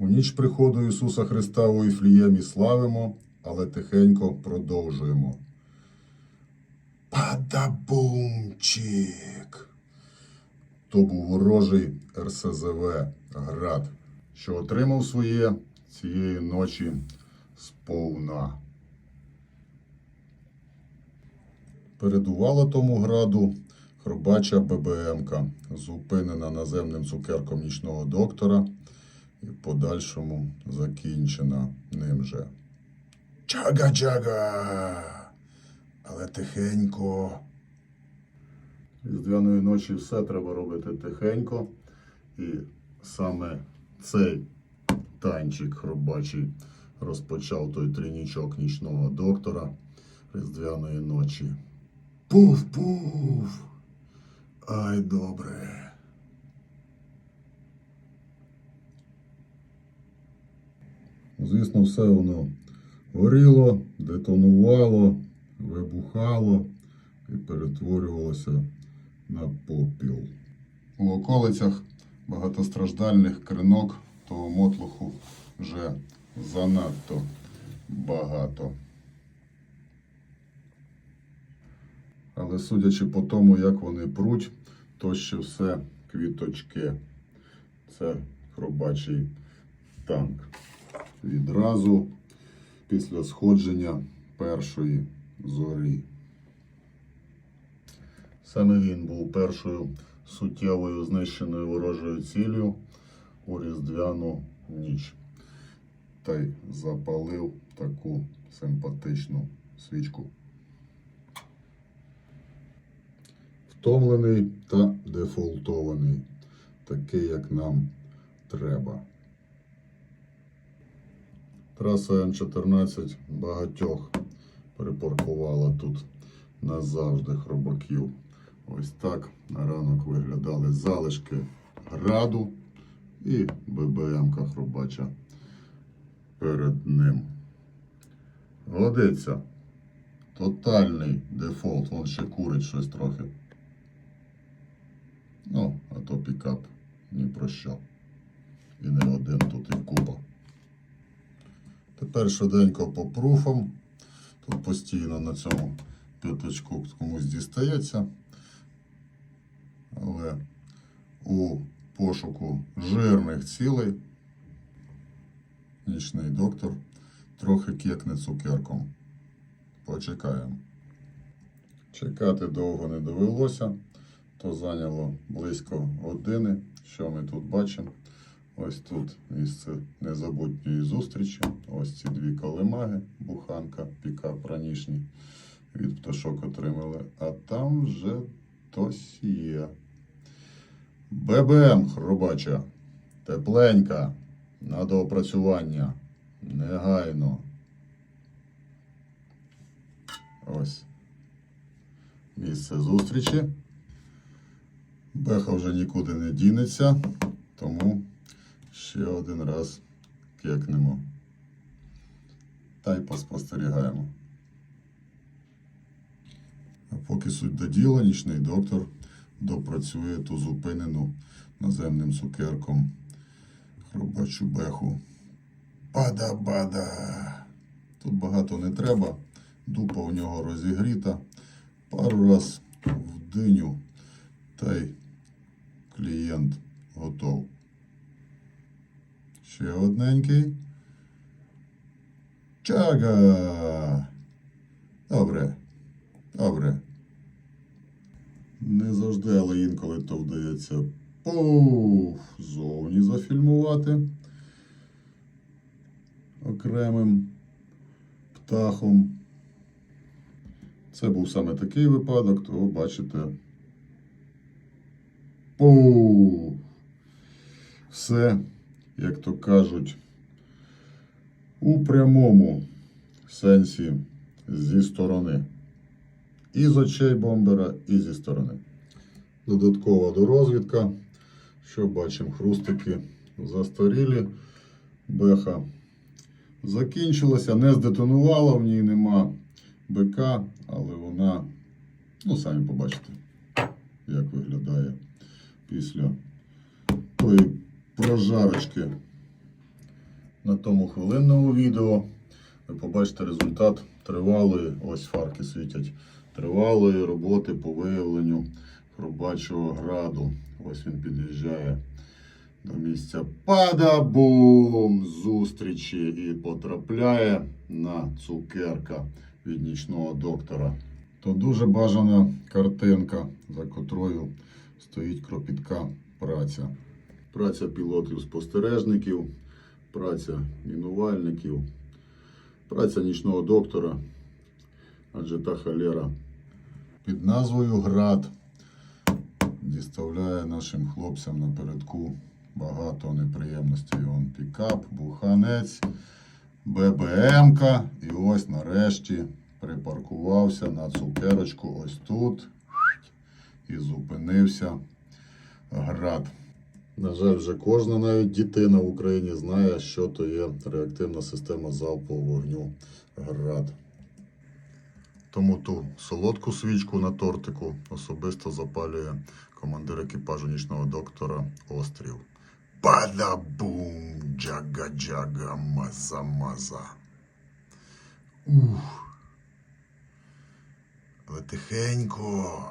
У ніч приходу Ісуса Христа у Іфліємі славимо, але тихенько продовжуємо. Падабумчик. То був ворожий РСЗВ град, що отримав своє цієї ночі сповна. Передувала тому граду хробача ББМка, зупинена наземним цукерком нічного доктора і в подальшому закінчена ним же. Чага-чага! Але тихенько. Різдвяної ночі все треба робити тихенько. І саме цей танчик хробачий розпочав той тринічок нічного доктора Різдвяної ночі. Пуф-пуф! Ай, добре. Звісно, все воно горіло, детонувало, вибухало і перетворювалося на попіл. У околицях багатостраждальних кринок того мотлуху вже занадто багато. Але судячи по тому, як вони пруть, то ще все квіточки. Це хробачий танк. Відразу після сходження першої зорі. Саме він був першою суттєвою знищеною ворожою ціллю у різдвяну ніч. Та й запалив таку симпатичну свічку. Втомлений та дефолтований, такий, як нам треба. Траса М14 багатьох припаркувала тут назавжди хробаків. Ось так на ранок виглядали залишки граду і ББМка хробача перед ним. Годиться. Тотальний дефолт. Вон ще курить щось трохи. Ну, а то пікап ні про що. І не один тут і купа. Тепер швиденько по пруфам. Тут постійно на цьому п'ятачку комусь дістається. Але у пошуку жирних цілей нічний доктор трохи кекне цукерком. Почекаємо. Чекати довго не довелося, то зайняло близько години. Що ми тут бачимо? Ось тут місце незабутньої зустрічі. Ось ці дві колемаги, буханка, пікап ранішній від пташок отримали. А там вже хтось є. ББМ хробача. Тепленька. На доопрацювання. Негайно. Ось. Місце зустрічі. Беха вже нікуди не дінеться, тому ще один раз кекнемо. Та й поспостерігаємо. А поки суть до діла, нічний доктор допрацює ту зупинену наземним цукерком хробачу беху. Бада-бада. Тут багато не треба. Дупа у нього розігріта. Пару раз в диню та й клієнт готов. Ще одненький. Чага. Добре. Добре. Не завжди, але інколи то вдається пуф, зовні зафільмувати окремим птахом. Це був саме такий випадок, то бачите. Пуф. Все, як то кажуть, у прямому сенсі зі сторони. І з очей бомбера, і зі сторони. Додаткова дорозвідка. Що бачимо? Хрустики застарілі. Беха закінчилася, не здетонувала, в ній нема БК, але вона, ну самі побачите, як виглядає після тої прожарочки На тому хвилинному відео ви побачите результат тривалої, ось фарки світять, тривалої роботи по виявленню хробачого граду. Ось він під'їжджає до місця падабум зустрічі і потрапляє на цукерка від нічного доктора. То дуже бажана картинка, за котрою стоїть кропітка праця. Праця пілотів-спостережників, праця мінувальників, праця нічного доктора, адже та халера під назвою Град діставляє нашим хлопцям напередку багато неприємностей. Вон пікап, буханець, ББМка. І ось нарешті припаркувався на цукерочку ось тут і зупинився град. На жаль, вже кожна навіть дитина в Україні знає, що то є реактивна система залпового вогню град. Тому ту солодку свічку на тортику особисто запалює командир екіпажу нічного доктора Острів. Падабум, джага-джага, маза-маза. Ух. Але тихенько.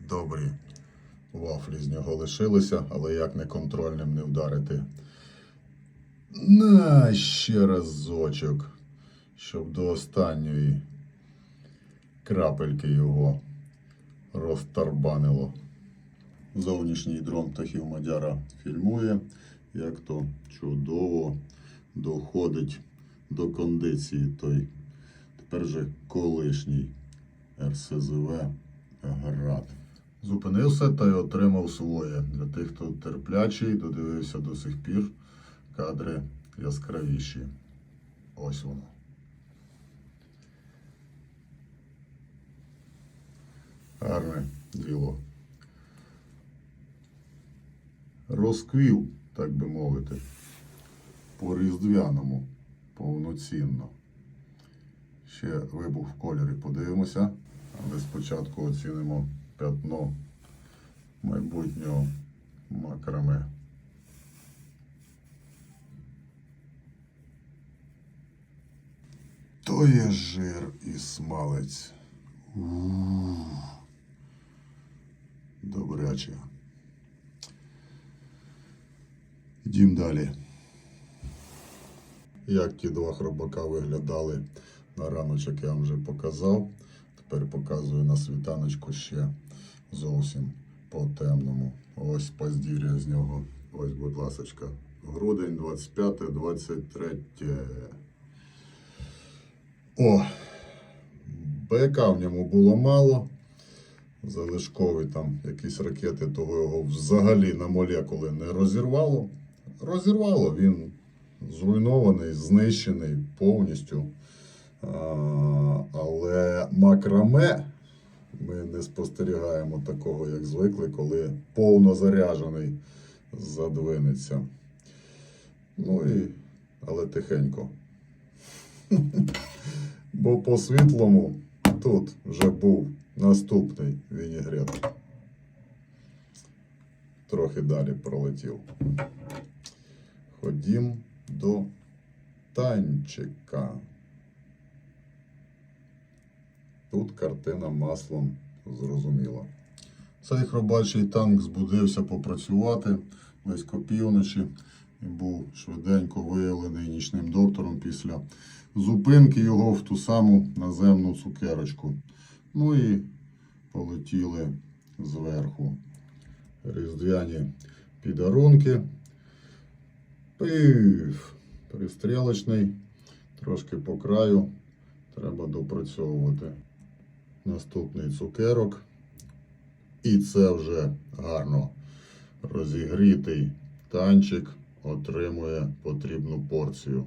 Добрі вафлі з нього лишилися, але як неконтрольним не вдарити. На ще разочок, щоб до останньої крапельки його розтарбанило. Зовнішній дрон птахів Мадяра фільмує, як то чудово доходить до кондиції той тепер же колишній РСЗВ Град. Зупинився та й отримав своє. Для тих, хто терплячий, додивився до сих пір кадри яскравіші. Ось воно. Гарне діло. Розквів, так би мовити, по різдвяному повноцінно. Ще вибух в кольорі подивимося, але спочатку оцінимо п'ятно майбутнього макраме. То є жир і смалець. Ух. Добряче. Йдім далі. Як ті два хробака виглядали на раночок, я вам вже показав. Тепер показую на світаночку ще зовсім по темному. Ось поздір'я з нього. Ось, будь ласочка. Грудень 25-23. О! БК в ньому було мало. Залишкові там якісь ракети, того його взагалі на молекули не розірвало. Розірвало, він зруйнований, знищений повністю. А, але макраме ми не спостерігаємо такого, як звикли, коли повно заряджений задвинеться. Ну і, але тихенько. Бо по світлому тут вже був наступний вінігрет. Трохи далі пролетів. Ходім до танчика. Тут картина маслом зрозуміла. Цей хробачий танк збудився попрацювати близько півночі і був швиденько виявлений нічним доктором після зупинки його в ту саму наземну цукерочку. Ну і полетіли зверху. Різдвяні підарунки. Пив. Пристрілочний. Трошки по краю. Треба допрацьовувати. Наступний цукерок. І це вже гарно розігрітий танчик отримує потрібну порцію.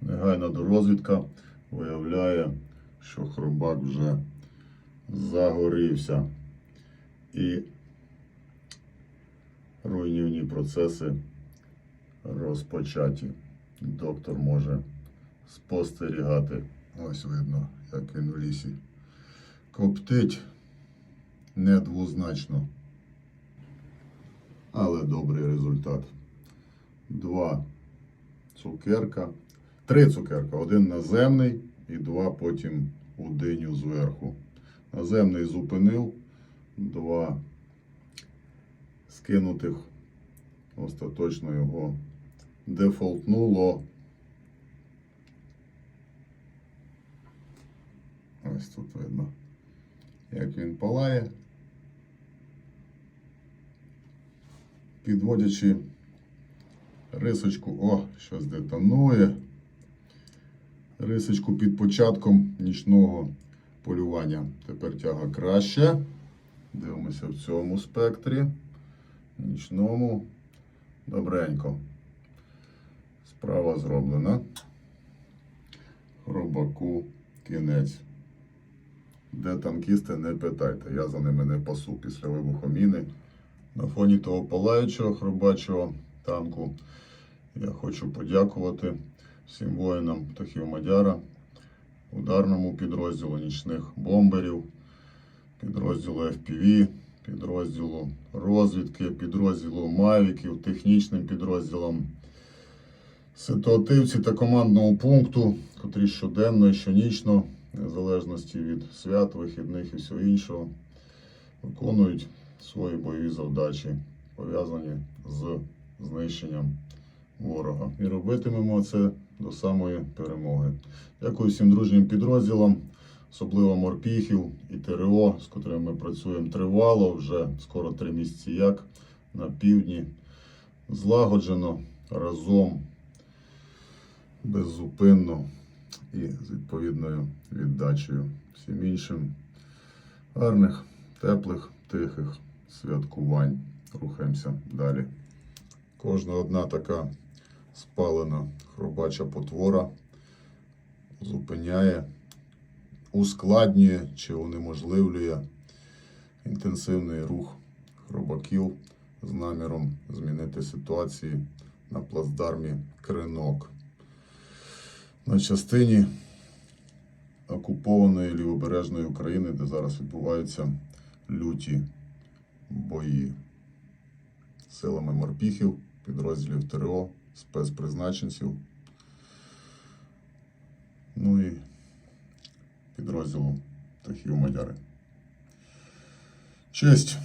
Негайна дорозвідка виявляє, що хробак вже загорівся. І руйнівні процеси розпочаті. Доктор може спостерігати. Ось видно, як він в лісі. Коптить недвозначно. Але добрий результат. Два цукерка. Три цукерка. Один наземний і два потім у диню зверху. Наземний зупинив, два скинутих остаточно його дефолтнуло. Ось тут видно, як він палає. Підводячи рисочку, о, щось детонує. Рисочку під початком нічного полювання. Тепер тяга краще. Дивимося в цьому спектрі. Нічному. Добренько. Справа зроблена. Хробаку кінець. Де танкісти, не питайте. Я за ними не пасу після вибуху міни. На фоні того палаючого хробачого танку я хочу подякувати всім воїнам птахів Мадяра, ударному підрозділу нічних бомберів, підрозділу FPV, підрозділу розвідки, підрозділу Мавіків, технічним підрозділам ситуативці та командного пункту, котрі щоденно і щонічно, в залежності від свят, вихідних і всього іншого, виконують свої бойові завдачі, пов'язані з знищенням ворога. І робитимемо це до самої перемоги. Дякую всім дружнім підрозділам, особливо морпіхів і ТРО, з котрими ми працюємо тривало, вже скоро три місяці як на півдні. Злагоджено разом, беззупинно і з відповідною віддачею всім іншим гарних, теплих, тихих святкувань. Рухаємося далі. Кожна одна така спалена хробача потвора зупиняє, ускладнює чи унеможливлює інтенсивний рух хробаків з наміром змінити ситуації на плацдармі Кринок. На частині окупованої лівобережної України, де зараз відбуваються люті бої силами морпіхів, підрозділів ТРО, спецпризначенців, ну і підрозділу птахів Мадяри. Честь!